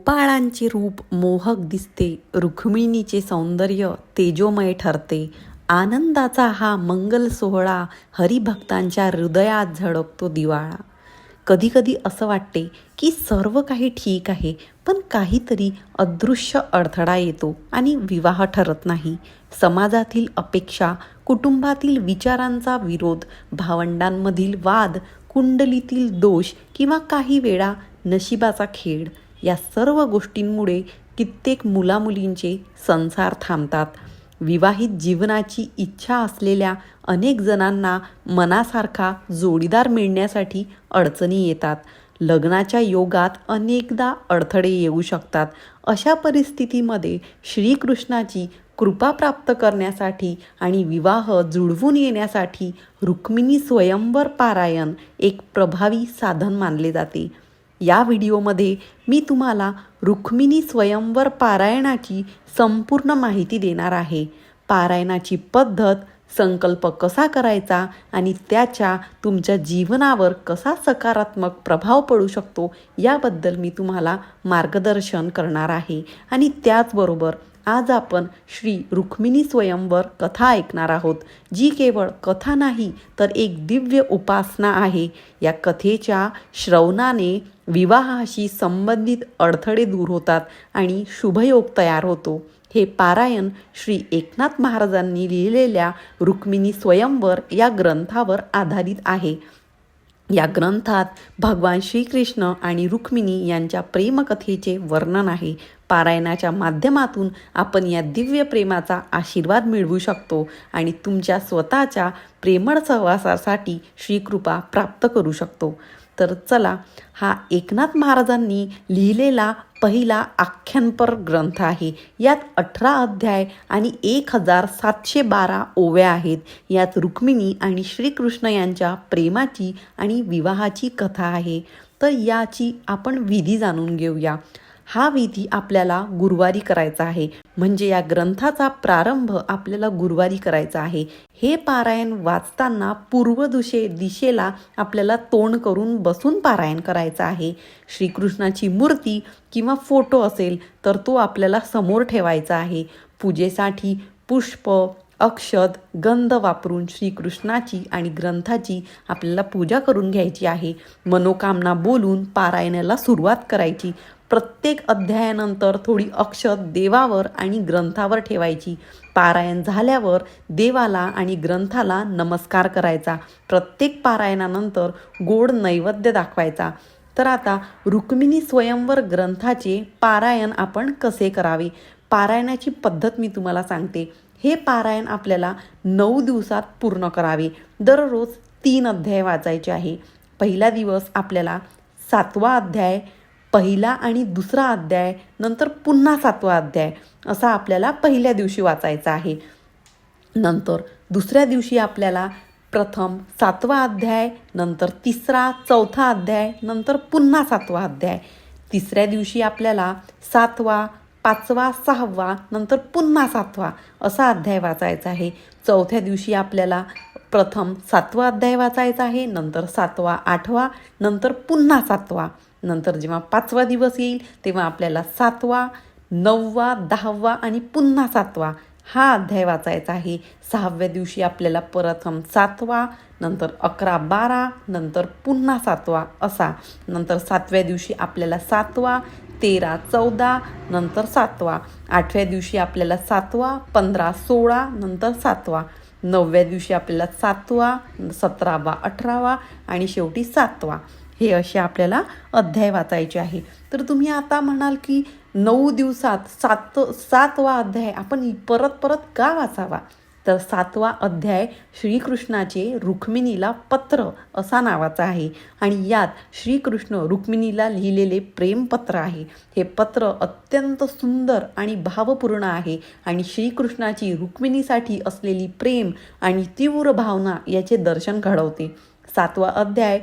गोपाळांचे रूप मोहक दिसते रुक्मिणीचे सौंदर्य तेजोमय ठरते. आनंदाचा हा मंगल सोहळा हरिभक्तांच्या हृदयात झळकतो दिवाळा. कधीकधी असं वाटते की सर्व काही ठीक आहे पण काहीतरी अदृश्य अडथळा येतो आणि विवाह ठरत नाही. समाजातील अपेक्षा कुटुंबातील विचारांचा विरोध भावंडांमधील वाद कुंडलीतील दोष किंवा काही वेळा नशिबाचा खेळ या सर्व गोष्टींमुळे कित्येक मुलामुलींचे संसार थांबतात. विवाहित जीवनाची इच्छा असलेल्या अनेक जणांना मनासारखा जोडीदार मिळण्यासाठी अडचणी येतात. लग्नाच्या योगात अनेकदा अडथळे येऊ शकतात. अशा परिस्थितीमध्ये श्रीकृष्णाची कृपा प्राप्त करण्यासाठी आणि विवाह जुळवून येण्यासाठी रुक्मिणी स्वयंवर पारायण एक प्रभावी साधन मानले जाते. या व्हिडिओमध्ये मी तुम्हाला रुक्मिणी स्वयंवर पारायणाची संपूर्ण माहिती देणार आहे. पारायणाची पद्धत संकल्प कसा करायचा आणि त्याच्या तुमच्या जीवनावर कसा सकारात्मक प्रभाव पडू शकतो याबद्दल मी तुम्हाला मार्गदर्शन करणार आहे. आणि त्याचबरोबर आज आपण श्री रुक्मिणी स्वयंवर कथा ऐकणार आहोत जी केवळ कथा नाही तर एक दिव्य उपासना आहे. या कथेच्या श्रवणाने विवाहाशी संबंधित अडथळे दूर होतात आणि शुभयोग तयार होतो. हे पारायण श्री एकनाथ महाराजांनी लिहिलेल्या रुक्मिणी स्वयंवर या ग्रंथावर आधारित आहे. या ग्रंथात भगवान श्रीकृष्ण आणि रुक्मिणी यांच्या प्रेमकथेचे वर्णन आहे. पारायणाच्या माध्यमातून आपण या दिव्य प्रेमाचा आशीर्वाद मिळवू शकतो आणि तुमच्या स्वतःच्या प्रेमळ सहवासासाठी श्रीकृपा प्राप्त करू शकतो. तर चला हा एकनाथ महाराजांनी लिहिलेला पहिला आख्यानपर ग्रंथ आहे. यात अठरा अध्याय आणि एक हजार सातशे बारा ओव्या आहेत. यात रुक्मिणी आणि श्रीकृष्ण यांच्या प्रेमाची आणि विवाहाची कथा आहे. तर याची आपण विधी जाणून घेऊया. हा विधी आपल्याला गुरुवारी करायचा आहे. म्हणजे या ग्रंथाचा प्रारंभ आपल्याला गुरुवारी करायचा आहे. हे पारायण वाचताना पूर्व दिशे दिशेला आपल्याला तोंड करून बसून पारायण करायचं आहे. श्रीकृष्णाची मूर्ती किंवा फोटो असेल तर तो आपल्याला समोर ठेवायचा आहे. पूजेसाठी पुष्प अक्षत गंध वापरून श्रीकृष्णाची आणि ग्रंथाची आपल्याला पूजा करून घ्यायची आहे. मनोकामना बोलून पारायणाला सुरुवात करायची. प्रत्येक अध्यायानंतर थोडी अक्षत देवावर आणि ग्रंथावर ठेवायची. पारायण झाल्यावर देवाला आणि ग्रंथाला नमस्कार करायचा. प्रत्येक पारायणानंतर गोड नैवेद्य दाखवायचा. तर आता रुक्मिणी स्वयंवर ग्रंथाचे पारायण आपण कसे करावे? पारायणाची पद्धत मी तुम्हाला सांगते. हे पारायण आपल्याला नऊ दिवसात पूर्ण करावे. दररोज तीन अध्याय वाचायचे आहे. पहिला दिवस आपल्याला सातवा अध्याय पहिला आणि दुसरा अध्याय नंतर पुन्हा सातवा अध्याय असा आपल्याला पहिल्या दिवशी वाचायचा आहे. नंतर दुसऱ्या दिवशी आपल्याला प्रथम सातवा अध्याय नंतर तिसरा चौथा अध्याय नंतर पुन्हा सातवा अध्याय. तिसऱ्या दिवशी आपल्याला सातवा पाचवा सहावा नंतर पुन्हा सातवा असा अध्याय वाचायचा आहे. चौथ्या दिवशी आपल्याला प्रथम सातवा अध्याय वाचायचा आहे नंतर सातवा आठवा नंतर पुन्हा सातवा. नंतर जेव्हा पाचवा दिवस येईल तेव्हा आपल्याला सातवा नववा दहावा आणि पुन्हा सातवा हा अध्याय वाचायचा आहे. सहाव्या दिवशी आपल्याला प्रथम सातवा नंतर अकरा बारा नंतर पुन्हा सातवा असा. नंतर सातव्या दिवशी आपल्याला सातवा तेरा चौदा नंतर सातवा. आठव्या दिवशी आपल्याला सातवा पंधरा सोळा नंतर सातवा. नवव्या दिवशी आपल्याला सातवा सतरावा अठरावा आणि शेवटी सातवा. हे असे आपल्याला अध्याय वाचायचे आहे. तर तुम्ही आता म्हणाल की नऊ दिवसात सात सातवा अध्याय आपण परत परत का वाचावा? तर सातवा अध्याय श्रीकृष्णाचे रुक्मिणीला पत्र असा नावाचा आहे. आणि यात श्रीकृष्ण रुक्मिणीला लिहिलेले प्रेमपत्र आहे. हे पत्र अत्यंत सुंदर आणि भावपूर्ण आहे. आणि श्रीकृष्णाची रुक्मिणीसाठी असलेली प्रेम आणि तीव्र भावना याचे दर्शन घडवते. सातवा अध्याय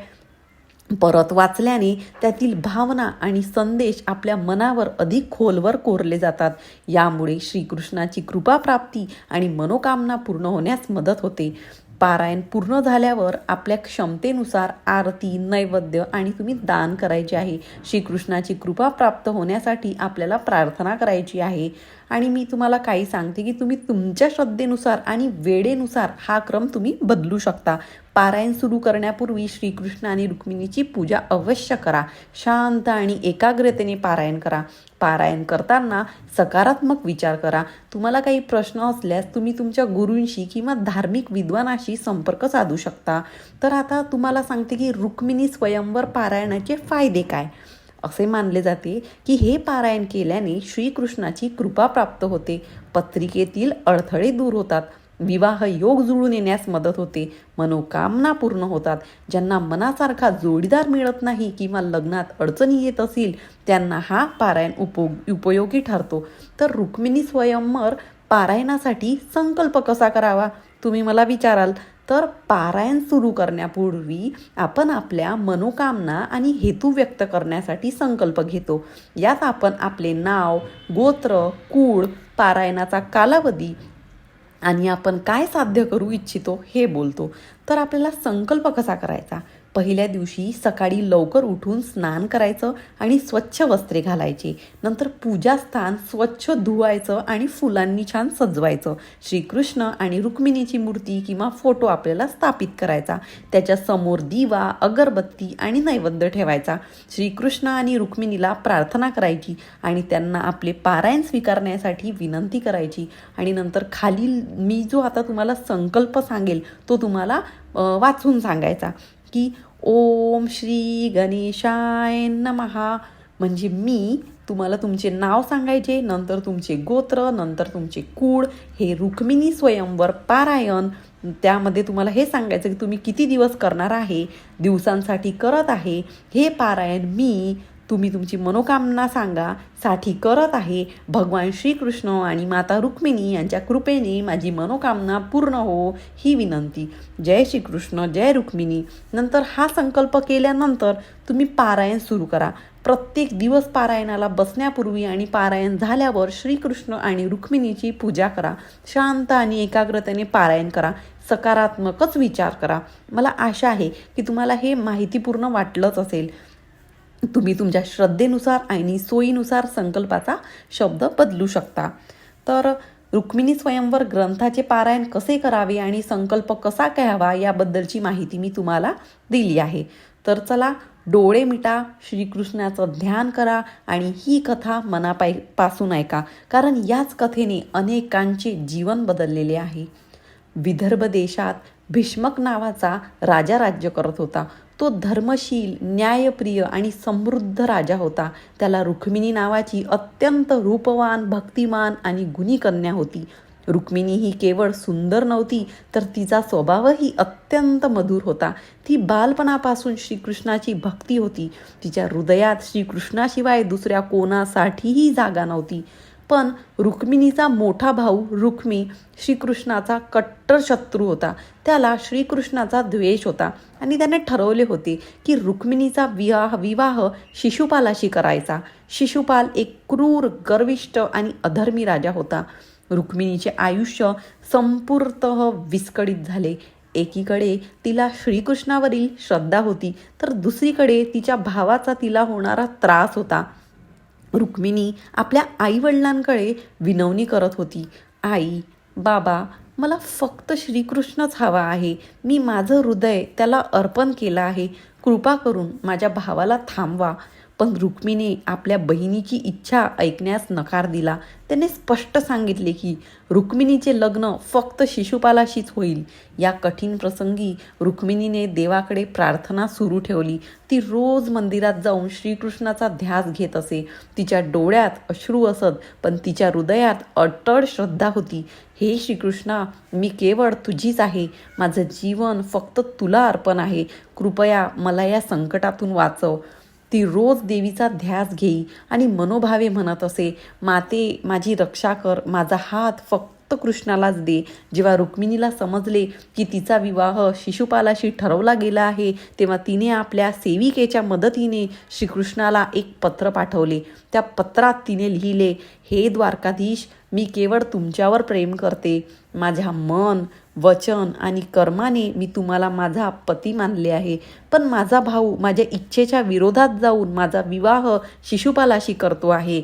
परत वाचल्याने त्यातील भावना आणि संदेश आपल्या मनावर अधिक खोलवर कोरले जातात. यामुळे श्रीकृष्णाची कृपाप्राप्ती आणि मनोकामना पूर्ण होण्यास मदत होते. पारायण पूर्ण झाल्यावर आपल्या क्षमतेनुसार आरती नैवेद्य आणि तुम्ही दान करायचे आहे. श्रीकृष्णाची कृपा प्राप्त होण्यासाठी आपल्याला प्रार्थना करायची आहे. आणि मी तुम्हाला काही सांगते की तुम्ही तुमच्या श्रद्धेनुसार आणि वेळेनुसार हा क्रम तुम्ही बदलू शकता. पारायण सुरू करण्यापूर्वी श्रीकृष्ण आणि रुक्मिणीची पूजा अवश्य करा. शांत आणि एकाग्रतेने पारायण करा. पारायण करताना सकारात्मक विचार करा. तुम्हाला काही प्रश्न असल्यास तुम्ही तुमच्या गुरूंशी किंवा धार्मिक विद्वानाशी संपर्क साधू शकता. तर आता तुम्हाला सांगते की रुक्मिणी स्वयंवर पारायणाचे फायदे काय? असे मानले जाते की हे पारायण केल्याने श्रीकृष्णाची कृपा प्राप्त होते. पत्रिकेतील अडथळे दूर होतात. विवाह योग जुळून येण्यास मदत होते. मनोकामना पूर्ण होतात. ज्यांना मनासारखा जोडीदार मिळत नाही किंवा लग्नात अडचणी येत असतील त्यांना हा पारायण उप उपयोगी ठरतो. तर रुक्मिणी स्वयंवर पारायणासाठी संकल्प कसा करावा? तुम्ही मला विचाराल. तर पारायण सुरू करण्यापूर्वी आपण आपल्या मनोकामना आणि हेतू व्यक्त करण्यासाठी संकल्प घेतो. यात आपण आपले नाव गोत्र कूळ पारायणाचा कालावधी आणि आपण काय साध्य करू इच्छितो हे बोलतो. तर आपल्याला संकल्प कसा करायचा? पहिल्या दिवशी सकाळी लवकर उठून स्नान करायचं आणि स्वच्छ वस्त्रे घालायची. नंतर पूजास्थान स्वच्छ धुवायचं आणि फुलांनी छान सजवायचं. श्रीकृष्ण आणि रुक्मिणीची मूर्ती किंवा फोटो आपल्याला स्थापित करायचा. त्याच्यासमोर दिवा अगरबत्ती आणि नैवेद्य ठेवायचा. श्रीकृष्ण आणि रुक्मिणीला प्रार्थना करायची आणि त्यांना आपले पारायण स्वीकारण्यासाठी विनंती करायची. आणि नंतर खालील मी जो आता तुम्हाला संकल्प सांगेल तो तुम्हाला वाचून सांगायचा. की ओम श्री गणेशाय नमहा म्हणजे मी तुम्हाला तुमचे नाव सांगायचे नंतर तुमचे गोत्र नंतर तुमचे कूळ हे रुक्मिणी स्वयंवर पारायण. त्यामध्ये तुम्हाला हे सांगायचं की तुम्ही किती दिवस करणार आहे दिवसांसाठी करत आहे हे पारायण मी तुम्ही तुमची मनोकामना सांगा साठी करत आहे. भगवान श्रीकृष्ण आणि माता रुक्मिणी यांच्या कृपेने माझी मनोकामना पूर्ण हो ही विनंती. जय श्रीकृष्ण जय रुक्मिणी. नंतर हा संकल्प केल्यानंतर तुम्ही पारायण सुरू करा. प्रत्येक दिवस पारायणाला बसण्यापूर्वी आणि पारायण झाल्यावर श्रीकृष्ण आणि रुक्मिणीची पूजा करा. शांत आणि एकाग्रतेने पारायण करा. सकारात्मकच विचार करा. मला आशा आहे की तुम्हाला हे माहितीपूर्ण वाटलंच असेल. तुम्ही तुमच्या श्रद्धेनुसार आणि सोयीनुसार संकल्पाचा शब्द बदलू शकता. तर रुक्मिणी स्वयंवर ग्रंथाचे पारायण कसे करावे आणि संकल्प कसा घ्यावा याबद्दलची माहिती मी तुम्हाला दिली आहे. तर चला डोळे मिटा श्रीकृष्णाचं ध्यान करा आणि ही कथा मनापायपासून ऐका कारण याच कथेने अनेकांचे जीवन बदललेले आहे. विदर्भ देशात भीष्मक नावाचा राजा राज्य करत होता. तो धर्मशील न्यायप्रिय आणि समृद्ध राजा होता. त्याला रुक्मिणी नावाची अत्यंत रूपवान भक्तिमान आणि गुणी कन्या होती. रुक्मिणी ही केवळ सुंदर नव्हती तर तिचा स्वभावही अत्यंत मधुर होता. ती बालपणापासून श्रीकृष्णाची भक्ती होती. तिच्या हृदयात श्रीकृष्णाशिवाय दुसऱ्या कोणासाठीही जागा नव्हती. पण रुक्मिणीचा मोठा भाऊ रुक्मी श्रीकृष्णाचा कट्टर शत्रू होता. त्याला श्रीकृष्णाचा द्वेष होता आणि त्याने ठरवले होते की रुक्मिणीचा विवाह विवाह शिशुपालाशी करायचा. शिशुपाल एक क्रूर गर्विष्ठ आणि अधर्मी राजा होता. रुक्मिणीचे आयुष्य संपूर्त विस्कळीत झाले. एकीकडे तिला श्रीकृष्णावरील श्रद्धा होती तर दुसरीकडे तिच्या भावाचा तिला होणारा त्रास होता. रुक्मिणी आपल्या आईवडिलांकडे विनवणी करत होती. आई बाबा मला फक्त श्रीकृष्णच हवा आहे. मी माझं हृदय त्याला अर्पण केलं आहे. कृपा करून माझ्या भावाला थांबवा. पण रुक्मिणी आपल्या बहिणीची इच्छा ऐकण्यास नकार दिला. त्याने स्पष्ट सांगितले की रुक्मिणीचे लग्न फक्त शिशुपालाशीच होईल. या कठीण प्रसंगी रुक्मिणीने देवाकडे प्रार्थना सुरू ठेवली. ती रोज मंदिरात जाऊन श्रीकृष्णाचा ध्यास घेत असे. तिच्या डोळ्यात अश्रू असत पण तिच्या हृदयात अटळ श्रद्धा होती. हे श्रीकृष्णा मी केवळ तुझीच आहे. माझं जीवन फक्त तुला अर्पण आहे. कृपया मला या संकटातून वाचव. ती रोज देवीचा ध्यास घेई आणि मनोभावे म्हणत असे माते माझी रक्षा कर माझा हात फक्त कृष्णालाच दे. जेव्हा रुक्मिणीला समजले की तिचा विवाह शिशुपालाशी ठरवला गेला आहे तेव्हा तिने आपल्या सेविकेच्या मदतीने श्रीकृष्णाला एक पत्र पाठवले. त्या पत्रात तिने लिहिले हे द्वारकाधीश मी केवळ तुमच्यावर प्रेम करते. माझ्या मन वचन आणि कर्माने मी तुम्हाला माझा पती मानले आहे. पण माझा भाऊ माझ्या इच्छेच्या विरोधात जाऊन माझा विवाह शिशुपालाशी करतो आहे.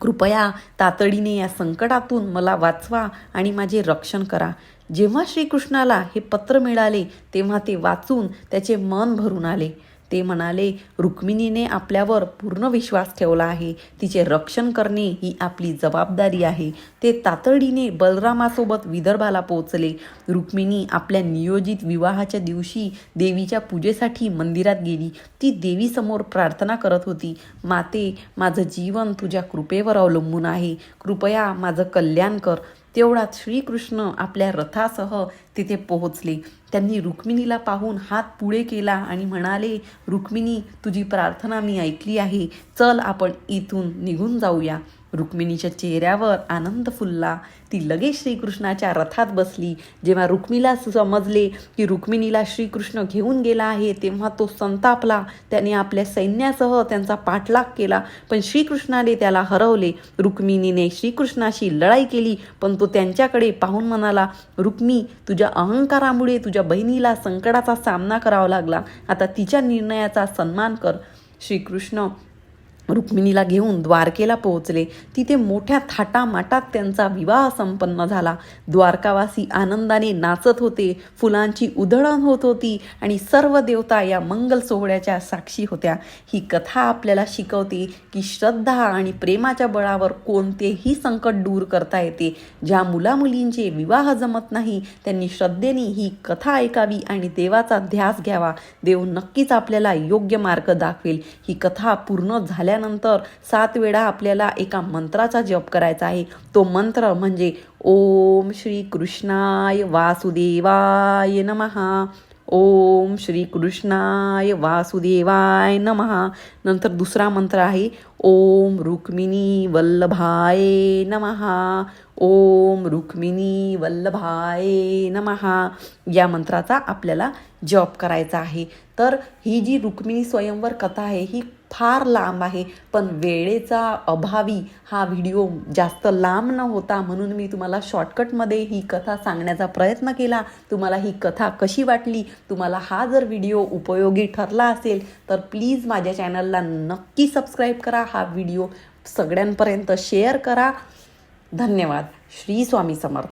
कृपया तातडीने या संकटातून मला वाचवा आणि माझे रक्षण करा. जेव्हा श्रीकृष्णाला हे पत्र मिळाले तेव्हा ते वाचून त्याचे मन भरून आले. ते म्हणाले रुक्मिणीने आपल्यावर पूर्ण विश्वास ठेवला आहे. तिचे रक्षण करणे ही आपली जबाबदारी आहे. ते तातडीने बलरामासोबत विदर्भाला पोहोचले. रुक्मिणी आपल्या नियोजित विवाहाच्या दिवशी देवीच्या पूजेसाठी मंदिरात गेली. ती देवीसमोर प्रार्थना करत होती माते माझं जीवन तुझ्या कृपेवर अवलंबून आहे. कृपया माझं कल्याण कर. तेवढ्यात श्रीकृष्ण आपल्या रथासह तिथे पोहोचले. त्यांनी रुक्मिणीला पाहून हात पुढे केला आणि म्हणाले रुक्मिणी तुझी प्रार्थना मी ऐकली आहे. चल आपण इथून निघून जाऊया. रुक्मिणीच्या चेहऱ्यावर आनंद फुलला. ती लगेच श्रीकृष्णाच्या रथात बसली. जेव्हा रुक्मिणीला समजले की रुक्मिणीला श्रीकृष्ण घेऊन गेला आहे तेव्हा तो संतापला. त्याने आपल्या सैन्यासह त्यांचा पाठलाग केला पण श्रीकृष्णाने त्याला हरवले. रुक्मिणीने श्रीकृष्णाशी लढाई केली पण तो त्यांच्याकडे पाहून म्हणाला रुक्मी तुझ्या अहंकारामुळे तुझ्या बहिणीला संकटाचा सामना करावा लागला. आता तिच्या निर्णयाचा सन्मान कर. श्रीकृष्ण रुक्मिणीला घेऊन द्वारकेला पोहोचले. तिथे मोठ्या थाटामाटात त्यांचा विवाह संपन्न झाला. द्वारकावासी आनंदाने नाचत होते. फुलांची उधळण होत होती आणि सर्व देवता या मंगल सोहळ्याच्या साक्षी होत्या. ही कथा आपल्याला शिकवते की श्रद्धा आणि प्रेमाच्या बळावर कोणतेही संकट दूर करता येते. ज्या मुलामुलींचे विवाह जमत नाही त्यांनी श्रद्धेने ही कथा ऐकावी आणि देवाचा ध्यास घ्यावा. देव नक्कीच आपल्याला योग्य मार्ग दाखवेल. ही कथा पूर्ण झाल्या झाल्यानंतर सात वेळा आपल्याला एका मंत्राचा जप करायचा आहे. तो मंत्र म्हणजे ओम श्री कृष्णाय वासुदेवाय नमहा ओम श्री कृष्णाय वासुदेवाय नमहा नंतर दुसरा मंत्र आहे ओम रुक्मिणी वल्लभाय नमहा ओम रुक्मिणी वल्लभाय नमहा या मंत्राचा आपल्याला जप करायचा आहे. तर ही जी रुक्मिणी स्वयंवर कथा आहे ही फार लांब आहे. पण वेळेचा अभावी हा व्हिडिओ जास्त लांब न होता म्हणून मी तुम्हाला शॉर्टकटमध्ये ही कथा सांगण्याचा प्रयत्न केला. तुम्हाला ही कथा कशी वाटली? तुम्हाला हा जर व्हिडिओ उपयोगी ठरला असेल तर प्लीज माझ्या चॅनलला नक्की सबस्क्राईब करा. हा व्हिडिओ सगळ्यांपर्यंत शेअर करा. धन्यवाद. श्री स्वामी समर्थ.